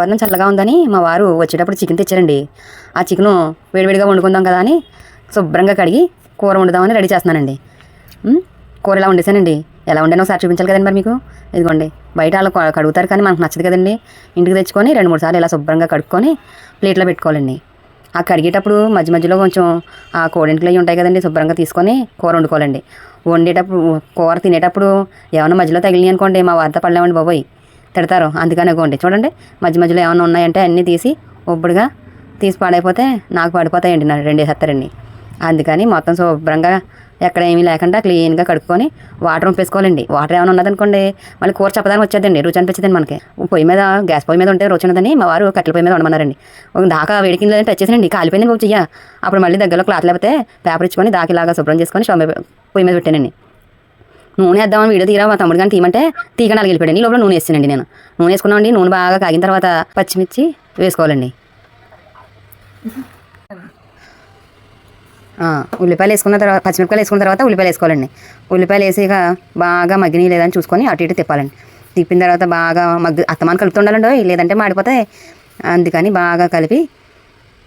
వాతావరణం చల్లగా ఉందని మా వారు వచ్చేటప్పుడు చికెన్ తెచ్చారండి. ఆ చికెను వేడివేడిగా వండుకుందాం కదా అని శుభ్రంగా కడిగి కూర వండుదామని రెడీ చేస్తున్నానండి. కూర ఇలా వండేసానండి? ఎలా వండానో ఒకసారి చూపించాలి కదండి మరి మీకు? ఇదిగోండి బయట వాళ్ళు కడుగుతారు కానీ మనకు నచ్చదు కదండి. ఇంటికి తెచ్చుకొని రెండు మూడు సార్లు ఇలా శుభ్రంగా కడుక్కొని ప్లేట్లో పెట్టుకోవాలండి. ఆ కడిగేటప్పుడు మధ్య మధ్యలో కొంచెం ఆ కోడింట్లు అవి ఉంటాయి కదండి శుభ్రంగా తీసుకొని కూర వండుకోవాలండి. వండేటప్పుడు కూర తినేటప్పుడు ఏమైనా మధ్యలో తగిలినాయి అనుకోండి మా వార్త పడలేమండి బాబోయ్. తిడతారు? అందుకని ఇవ్వండి చూడండి మధ్య మధ్యలో ఏమైనా ఉన్నాయంటే అన్నీ తీసి ఒప్పుడుగా తీసి పాడైపోతే నాకు పడిపోతాయండి నా రెండు వేసేస్తారండి అందుకని మొత్తం శుభ్రంగా ఎక్కడ ఏమీ లేకుండా క్లీన్గా కడుక్కొని వాటర్ ఉంపేసుకోవాలండి వాటర్ ఏమైనా ఉన్నదనుకోండి మళ్ళీ కూర చెప్పడానికి వచ్చేదండి రుచి అనిపించదండి మనకి. పొయ్యి మీద గ్యాస్ పొయ్యి మీద ఉంటే రుచి ఉన్నదని మా వారు కట్టెల పొయ్యి మీద ఉండమన్నారండి ఒక దాకా వేడికింది లేదంటే వచ్చేసానండి. కాలిపోయింది బాబు చెయ్య. అప్పుడు మళ్ళీ దగ్గరలో క్లాత్ లేకపోతే పేపర్ ఇచ్చుకొని దాకా ఇలాగా శుభ్రం చేసుకొని పొయ్యి మీద పెట్టానండి. నూనె వేద్దామని వీడియో తీరా మా తమ్ముడు కానీ తీయమంటే తీగ నాలుగు వెళ్ళిపోయాడు. లోపల నూనె వేస్తానండి నేను. నూనె వేసుకున్నామండి నూనె బాగా కాగిన తర్వాత పచ్చిమిర్చి వేసుకోవాలండి. ఉల్లిపాయలు వేసుకున్న తర్వాత పచ్చిమిరపకాయలు వేసుకున్న తర్వాత ఉల్లిపాయలు వేసుకోవాలండి. ఉల్లిపాయలు వేసాక బాగా మగ్గిని లేదని చూసుకొని అటు ఇటు తిప్పాలండి. తిప్పిన తర్వాత బాగా మగ్గి అత్తమాన కలుపుతుండాలండి లేదంటే మాడిపోతే అందుకని బాగా కలిపి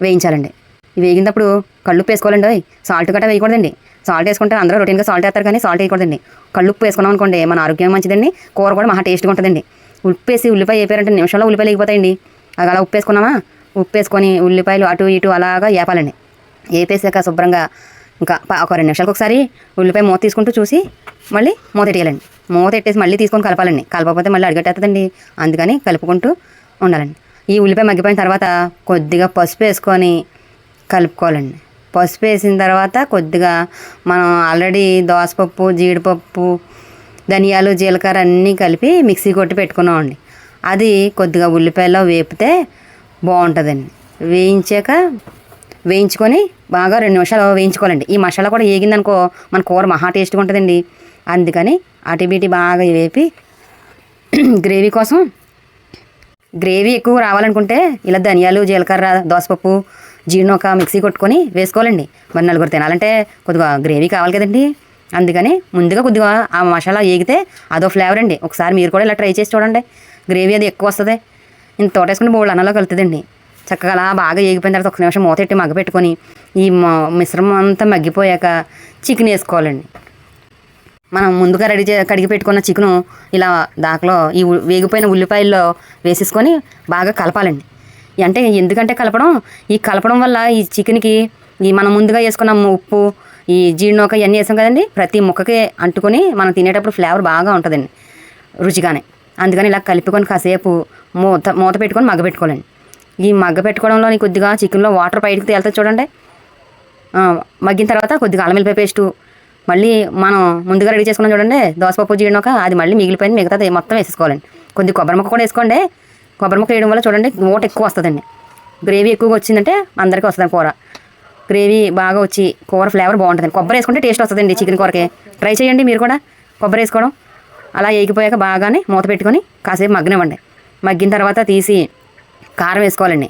వేయించాలండి. ఇవి వేగినప్పుడు కళ్ళు వేసుకోవాలండి సాల్ట్ గట్రా వేయకూడదండి. సాల్ట్ వేసుకుంటే అందరూ రొటీన్గా సాల్ట్ వేస్తారు కానీ సాల్ట్ వేయకూడదండి. కళ్ళు ఉప్పు వేసుకున్నాం అనుకోండి మన ఆరోగ్యం మంచిదండి కూర కూడా మహా టేస్ట్గా ఉంటుందండి. ఉప్పు వేసి ఉల్లిపాయ వేపారంటే నిమిషంలో ఉల్లిపాయలు వేగిపోతాయండి. అది అలా ఉప్పు వేసుకున్నామా? ఉప్పు వేసుకొని ఉల్లిపాయలు అటు ఇటు అలాగా వేపాలండి. వేపేసాక శుభ్రంగా ఇంకా ఒక రెండు నిమిషాలకు ఒకసారి ఉల్లిపాయ మూత తీసుకుంటూ చూసి మళ్ళీ మూత ఎట్టేయాలండి మూత ఎట్టేసి మళ్ళీ తీసుకొని కలపాలండి. కలపకపోతే మళ్ళీ అడిగట్టేస్తుందండి అందుకని కలుపుకుంటూ ఉండాలండి. ఈ ఉల్లిపాయ మగ్గిపోయిన తర్వాత కొద్దిగా పసుపు వేసుకొని కలుపుకోవాలండి. పసుపు వేసిన తర్వాత కొద్దిగా మనం ఆల్రెడీ దోసపప్పు జీడిపప్పు ధనియాలు జీలకర్ర అన్నీ కలిపి మిక్సీ కొట్టి పెట్టుకున్నామండి. అది కొద్దిగా ఉల్లిపాయలో వేపితే బాగుంటుందండి. వేయించాక వేయించుకొని బాగా రెండు నిమిషాలు వేయించుకోవాలండి. ఈ మసాలా కూడా వేగిందనుకో మన కూర మహా టేస్ట్గా ఉంటుందండి. అందుకని అటు బీటి బాగా వేపి గ్రేవీ కోసం గ్రేవీ ఎక్కువ రావాలనుకుంటే ఇలా ధనియాలు జీలకర్ర దోసపప్పు జీడినొక మిక్సీ కొట్టుకొని వేసుకోవాలండి. మరి నలుగురు తినాలంటే కొద్దిగా గ్రేవీ కావాలి కదండి. అందుకని ముందుగా కొద్దిగా ఆ మసాలా వేగితే అదో ఫ్లేవర్ అండి. ఒకసారి మీరు కూడా ఇలా ట్రై చేసి చూడండి. గ్రేవీ అది ఎక్కువ వస్తుంది. ఇంత తోటేసుకుని బోళ్ళు అన్నలో కలుతుందండి చక్కగా అలా బాగా వేగిపోయిన తర్వాత ఒక నిమిషం మూత పెట్టి మగ్గ పెట్టుకొని ఈ మిశ్రమం అంతా మగ్గిపోయాక చికెన్ వేసుకోవాలండి. మనం ముందుగా రెడీ చే కడిగి పెట్టుకున్న చికెను ఇలా దాకలో ఈ వేగిపోయిన ఉల్లిపాయల్లో వేసేసుకొని బాగా కలపాలండి. అంటే ఎందుకంటే కలపడం ఈ కలపడం వల్ల ఈ చికెన్కి ఈ మనం ముందుగా వేసుకున్న ఉప్పు ఈ జీడినొక ఇవన్నీ వేసాం కదండి ప్రతి ముక్కకి అంటుకొని మనం తినేటప్పుడు ఫ్లేవర్ బాగా ఉంటుందండి రుచిగానే. అందుకని ఇలా కలుపుకొని కాసేపు మూత మూత పెట్టుకొని మగ్గ పెట్టుకోవాలండి. ఈ మగ్గ పెట్టుకోవడంలో కొద్దిగా చికెన్లో వాటర్ బయటకు తేలుతుంది చూడండి. మగ్గిన తర్వాత కొద్దిగా అల్లం పేస్టు మళ్ళీ మనం ముందుగా రెడీ చేసుకున్నాం చూడండి దోసపప్పు జీడినొక అది మళ్ళీ మిగిలిపోయింది మిగతాది మొత్తం వేసేసుకోవాలండి. కొద్ది కొబ్బరి ముక్క కూడా వేసుకోండి కొబ్బరి ముక్క వేయడం వల్ల చూడండి ఓట ఎక్కువ వస్తుందండి. గ్రేవీ ఎక్కువగా వచ్చిందంటే అందరికీ వస్తుంది కూర. గ్రేవీ బాగా వచ్చి కూర ఫ్లేవర్ బాగుంటుంది కొబ్బరి వేసుకుంటే టేస్ట్ వస్తుందండి చికెన్ కూరకి. ట్రై చేయండి మీరు కూడా కొబ్బరి వేసుకోవడం. అలా వేగిపోయాక బాగానే మూత పెట్టుకొని కాసేపు మగ్గనివ్వండి. మగ్గిన తర్వాత తీసి కారం వేసుకోవాలండి.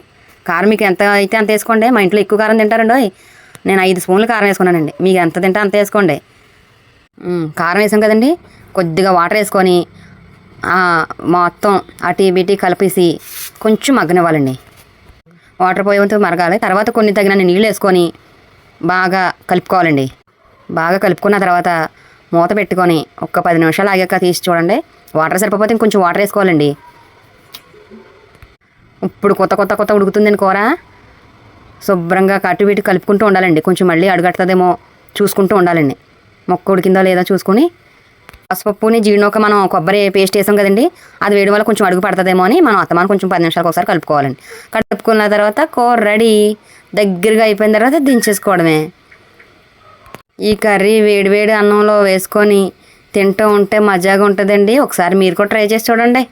కారం మీకు ఎంత అయితే అంత వేసుకోండి. మా ఇంట్లో ఎక్కువ కారం తింటారండి. నేను ఐదు స్పూన్లు కారం వేసుకున్నానండి. మీకు ఎంత తింటే అంత వేసుకోండి. కారం వేసాం కదండి. కొద్దిగా వాటర్ వేసుకొని మొత్తం అటు బిటి కలిపేసి కొంచెం మగ్గనివ్వాలండి. వాటర్ పోయేంత మరగాలి. తర్వాత కొన్ని తగినన్ని నీళ్ళు వేసుకొని బాగా కలుపుకోవాలండి. బాగా కలుపుకున్న తర్వాత మూత పెట్టుకొని ఒక పది నిమిషాలు ఆగాక తీసి చూడండి. వాటర్ సరిపోతే ఇంకొంచెం వాటర్ వేసుకోవాలండి. ఇప్పుడు కొత్త కొత్త కొత్త ఉడుకుతుందండి కూర. శుభ్రంగా కట్టు వీటి కలుపుకుంటూ ఉండాలండి. కొంచెం మళ్ళీ అడుగట్టదేమో చూసుకుంటూ ఉండాలండి. మొక్క ఉడికిందో లేదో చూసుకొని పసుపప్పుని జీడినొక్క మనం కొబ్బరి పేస్ట్ వేసాం కదండి అది వేయడం వల్ల కొంచెం అడుగు పడుతుందేమో అని మనం అత్తమాను కొంచెం పది నిమిషాలకు ఒకసారి కలుపుకోవాలండి. కలుపుకున్న తర్వాత కూర రెడీ దగ్గరగా అయిపోయిన తర్వాత దించేసుకోవడమే. ఈ కర్రీ వేడివేడి అన్నంలో వేసుకొని తింటూ ఉంటే మజాగా ఉంటుందండి ఒకసారి మీరు కూడా ట్రై చేసి చూడండి.